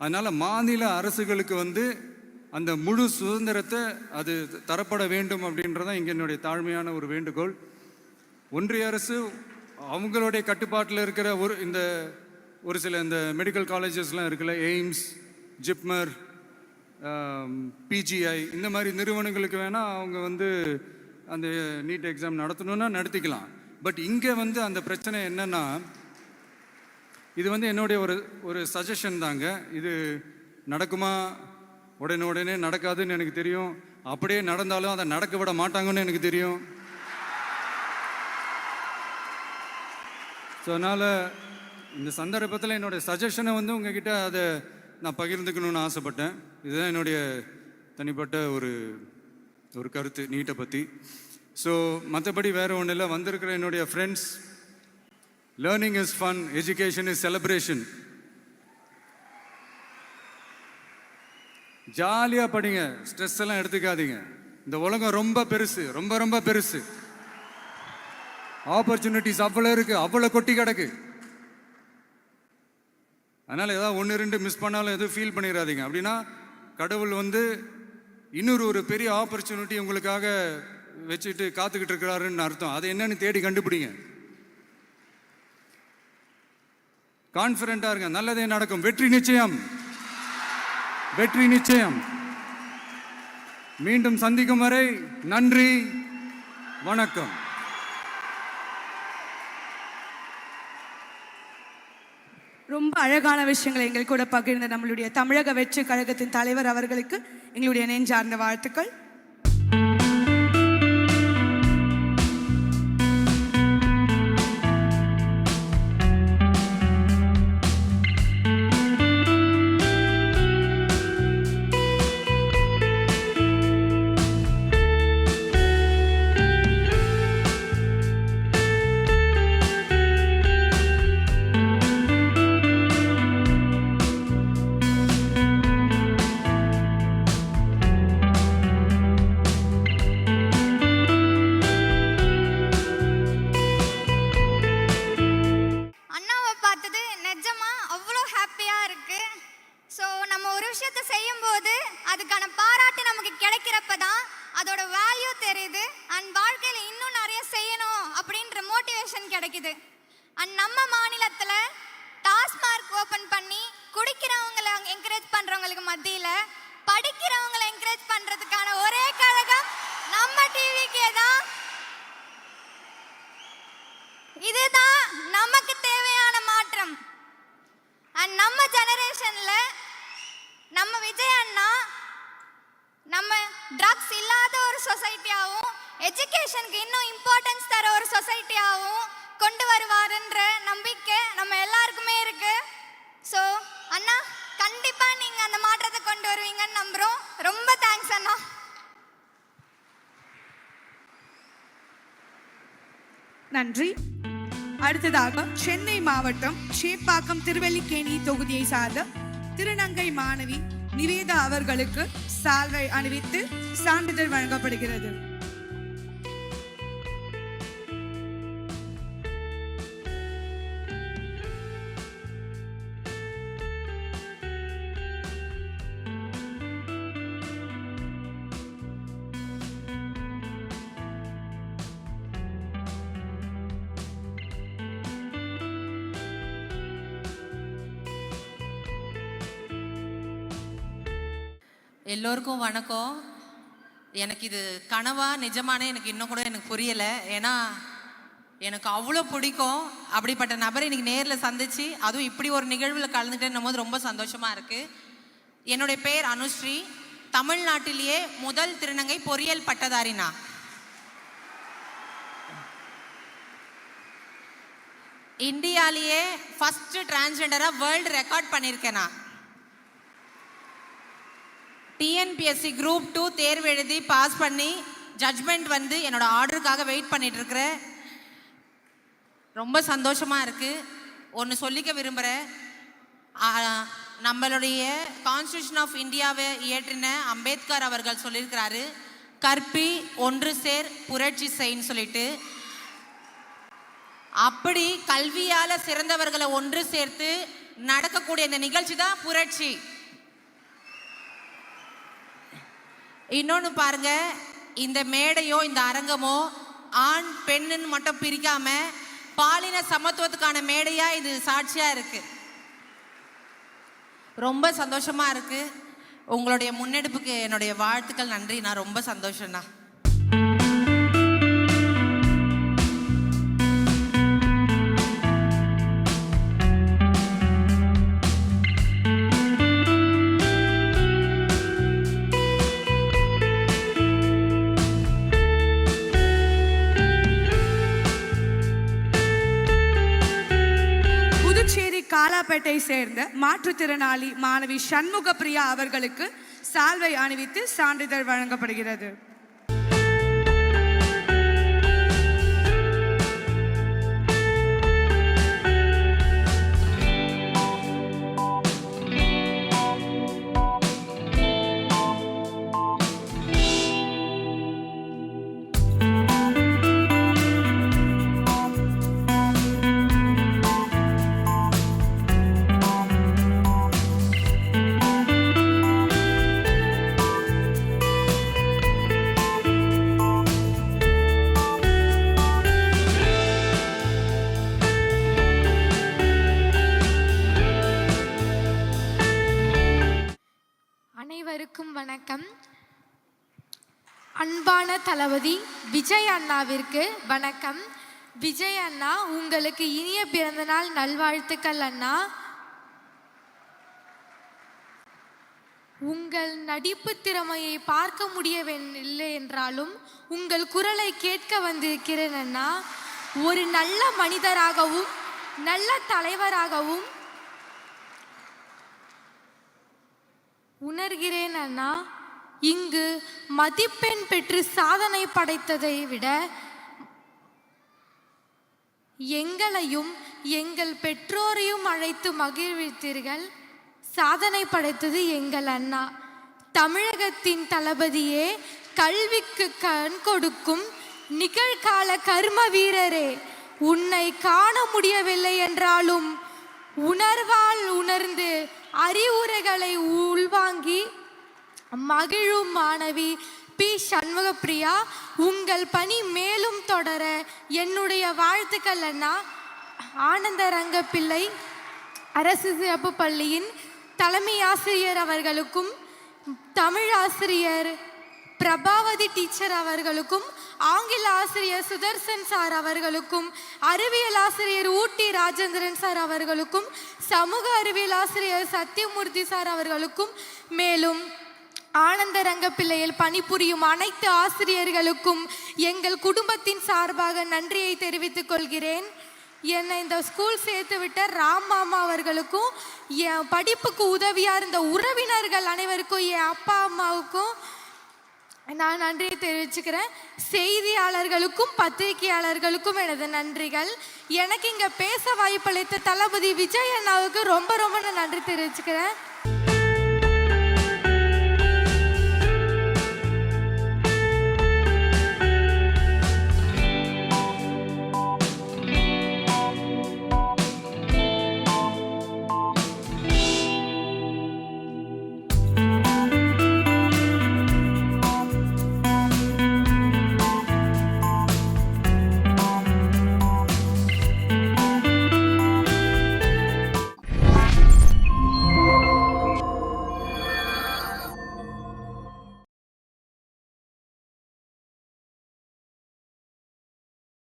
அதனால் மாநில அரசுகளுக்கு வந்து அந்த முழு சுதந்திரத்தை அது தரப்பட வேண்டும் அப்படின்றதான் இங்கே என்னுடைய தாழ்மையான ஒரு வேண்டுகோள். ஒன்றிய அரசு அவங்களுடைய கட்டுப்பாட்டில் இருக்கிற ஒரு இந்த ஒரு சில இந்த மெடிக்கல் காலேஜஸ்லாம் இருக்குல்ல எய்ம்ஸ் ஜிப்மர் பிஜிஐ இந்த மாதிரி நிறுவனங்களுக்கு வேணால் அவங்க வந்து அந்த நீட் எக்ஸாம் நடத்தணும்னா நடத்திக்கலாம். பட் இங்கே வந்து அந்த பிரச்சனை என்னன்னா இது வந்து என்னுடைய ஒரு ஒரு சஜஷன் தாங்க. இது நடக்குமா? உடனே உடனே நடக்காதுன்னு எனக்கு தெரியும். அப்படியே நடந்தாலும் அதை நடக்க விட மாட்டாங்கன்னு எனக்கு தெரியும். ஸோ அதனால் இந்த சந்தர்ப்பத்தில் என்னுடைய சஜஷனை வந்து உங்ககிட்ட அதை நான் பகிர்ந்துக்கணும்னு ஆசைப்பட்டேன். இதுதான் என்னுடைய தனிப்பட்ட ஒரு ஒரு கருத்து நீட்டை பற்றி ஸோ மற்றபடி வேறு ஒன்றும் இல்லை வந்திருக்கிற என்னுடைய friends learning is fun education is celebration ஜாலியாக படிங்க ஸ்ட்ரெஸ் எல்லாம் எடுத்துக்காதீங்க. இந்த உலகம் ரொம்ப பெருசு ரொம்ப ரொம்ப பெருசு. ஆப்பர்ச்சுனிட்டிஸ் அவ்வளோ இருக்கு அவ்வளோ கொட்டி கிடக்கு. அதனால் ஏதாவது ஒன்று ரெண்டு மிஸ் பண்ணாலும் எதுவும் ஃபீல் பண்ணிடாதீங்க அப்படின்னா கடவுள் வந்து இன்னொரு ஒரு பெரிய ஆப்பர்ச்சுனிட்டி உங்களுக்காக வச்சுட்டு காத்துக்கிட்டு இருக்கிறாருன்னு அர்த்தம். அது என்னன்னு தேடி கண்டுபிடிங்க. கான்ஃபிடண்டாக இருங்க. நல்லதே நடக்கும். வெற்றி நிச்சயம். வெற்றி நிச்சயம். மீண்டும் சந்திக்கும் வரை நன்றி. வணக்கம். ரொம்ப அழகான விஷயங்களை எங்கள் கூட பகிர்ந்த நம்மளுடைய தமிழக வெற்றி கழகத்தின் தலைவர் அவர்களுக்கு எங்களுடைய நெஞ்சார்ந்த வாழ்த்துக்கள். கிடைக்கிறப்ப தான் அதோட வேல்யூ தெரியுது அண்ட் வாழ்க்கையில் இன்னும் நிறைய செய்யணும் அப்படின்ற மோட்டிவேஷன் கிடைக்குது. அண்ட் நம்ம மாநிலத்தில் டாஸ்மார்க் ஓப்பன் பண்ணி குடிக்கிறவங்களை என்கரேஜ் பண்ணுறவங்களுக்கு மத்தியில் படிக்கிறவங்களை என்கரேஜ் பண்ணுறதுக்கான ஒரே கழகம் நம்ம டிவிக்கு தான் இதுதான் நமக்கு தேவையான மாற்றம் அண்ட் நம்ம ஜெனரேஷன்ல நம்ம விஜய் அண்ணா நம்ம ட்ரக்ஸ் இல்லாத ஒரு சொசைட்டியாகவும் எஜுகேஷனுக்கு இன்னும் இம்பார்ட்டன்ஸ் தர ஒரு சொசைட்டியாகவும் கொண்டு வருவாருன்ற நம்பிக்கை நம்ம எல்லாருக்குமே இருக்கு. ஸோ அண்ணா கண்டிப்பா நீங்க அந்த மாற்றத்தை கொண்டு வருவீங்கன்னு நம்புறோம். ரொம்ப தேங்க்ஸ் அண்ணா. நன்றி. அடுத்ததாக சென்னை மாவட்டம் சேப்பாக்கம் திருவல்லிக்கேணி தொகுதியை சார்ந்த திருநங்கை மாணவி நிவேதா அவர்களுக்கு சால்வை அணிவித்து சான்றிதழ் வழங்கப்படுகிறது. எல்லோருக்கும் வணக்கம். எனக்கு இது கனவா நிஜமானே எனக்கு இன்னும் கூட எனக்கு புரியலை. ஏன்னா எனக்கு அவ்வளோ பிடிக்கும். அப்படிப்பட்ட நபரை இன்னைக்கு நேரில் சந்திச்சு அதுவும் இப்படி ஒரு நிகழ்வில் கலந்துட்டேன்னும் போது ரொம்ப சந்தோஷமாக இருக்குது என்னுடைய பேர் அனுஸ்ரீ. தமிழ்நாட்டிலேயே முதல் திருநங்கை பொறியியல் பட்டதாரினா. இந்தியாலேயே ஃபஸ்ட்டு டிரான்ஸ்ஜெண்டராக வேர்ல்டு ரெக்கார்ட் பண்ணியிருக்கேன். நான் டிஎன்பிஎஸ்சி குரூப் டூ தேர்வு எழுதி பாஸ் பண்ணி ஜட்ஜ்மெண்ட் வந்து என்னோட ஆர்டருக்காக வெயிட் பண்ணிகிட்ருக்கிறேன் ரொம்ப சந்தோஷமாக இருக்குது ஒன்று சொல்லிக்க விரும்புகிறேன் நம்மளுடைய கான்ஸ்டியூஷன் ஆஃப் இந்தியாவை இயற்றின அம்பேத்கர் அவர்கள் சொல்லியிருக்கிறாரு கற்பி ஒன்று சேர் புரட்சி செய்ன்னு சொல்லிட்டு. அப்படி கல்வியால் சிறந்தவர்களை ஒன்று சேர்த்து நடக்கக்கூடிய இந்த நிகழ்ச்சி தான் புரட்சி. இன்னொன்று பாருங்க இந்த மேடையோ இந்த அரங்கமோ ஆண் பெண்ணுன்னு மட்டும் பிரிக்காம பாலின சமத்துவத்துக்கான மேடையா இது சாட்சியா இருக்கு. ரொம்ப சந்தோஷமா இருக்கு. உங்களுடைய முன்னெடுப்புக்கு என்னுடைய வாழ்த்துக்கள் நன்றி. நான் ரொம்ப சந்தோஷம்ண்ணா. காலாப்பேட்டை சேர்ந்த மாற்றுத்திறனாளி மாணவி சண்முக பிரியா அவர்களுக்கு சால்வை அணிவித்து சான்றிதழ் வழங்கப்படுகிறது. அன்பான தளபதி விஜய் அண்ணாவிற்கு வணக்கம். விஜய் அண்ணா உங்களுக்கு இனிய பிறந்தநாள் நல்வாழ்த்துக்கள் அண்ணா. உங்கள் நடிப்பு திறமையை பார்க்க முடியவில்லை என்றாலும் உங்கள் குரலை கேட்க வந்திருக்கிறேன் அண்ணா. ஒரு நல்ல மனிதராகவும் நல்ல தலைவராகவும் உணர்கிறேன் அண்ணா. இங்கு மதிப்பெண் பெற்று சாதனை படைத்ததை விட எங்களையும் எங்கள் பெற்றோரையும் அழைத்து மகிழ்வித்தீர்கள். சாதனை படைத்தது எங்கள் அண்ணா. தமிழகத்தின் தளபதியே கல்விக்கு கண் கொடுக்கும் நிகழ்கால கர்ம வீரரே உன்னை காண முடியவில்லை என்றாலும் உணர்வால் உணர்ந்து அறிவுரைகளை உள்வாங்கி மகிழும் மாணவி. பி. சண்முகப்பிரியா உங்கள் பணி மேலும் தொடர என்னுடைய வாழ்த்துக்கள் அண்ணா. ஆனந்த ரங்கப்பிள்ளை அரசு சிறப்பு பள்ளியின் தலைமை ஆசிரியர் அவர்களுக்கும் தமிழ் ஆசிரியர் பிரபாவதி டீச்சர் அவர்களுக்கும் ஆங்கில ஆசிரியர் சுதர்சன் சார் அவர்களுக்கும் அறிவியல் ஆசிரியர் ஊட்டி ராஜேந்திரன் சார் அவர்களுக்கும் சமூக அறிவியல் ஆசிரியர் சத்யமூர்த்தி சார் அவர்களுக்கும் மேலும் ஆனந்த ரங்கப்பிள்ளையில் பணிபுரியும் அனைத்து ஆசிரியர்களுக்கும் எங்கள் குடும்பத்தின் சார்பாக நன்றியை தெரிவித்துக் கொள்கிறேன். என்னை இந்த ஸ்கூல் சேர்த்து விட்ட ராம் மாமா அவர்களுக்கும் என் படிப்புக்கு உதவியாக இருந்த உறவினர்கள் அனைவருக்கும் என் அப்பா அம்மாவுக்கும் நான் நன்றியை தெரிவிச்சுக்கிறேன். செய்தியாளர்களுக்கும் பத்திரிகையாளர்களுக்கும் எனது நன்றிகள். எனக்கு இங்கே பேச வாய்ப்பளித்த தளபதி விஜய் அண்ணாவுக்கு ரொம்ப ரொம்ப நான் நன்றி தெரிவிச்சுக்கிறேன்.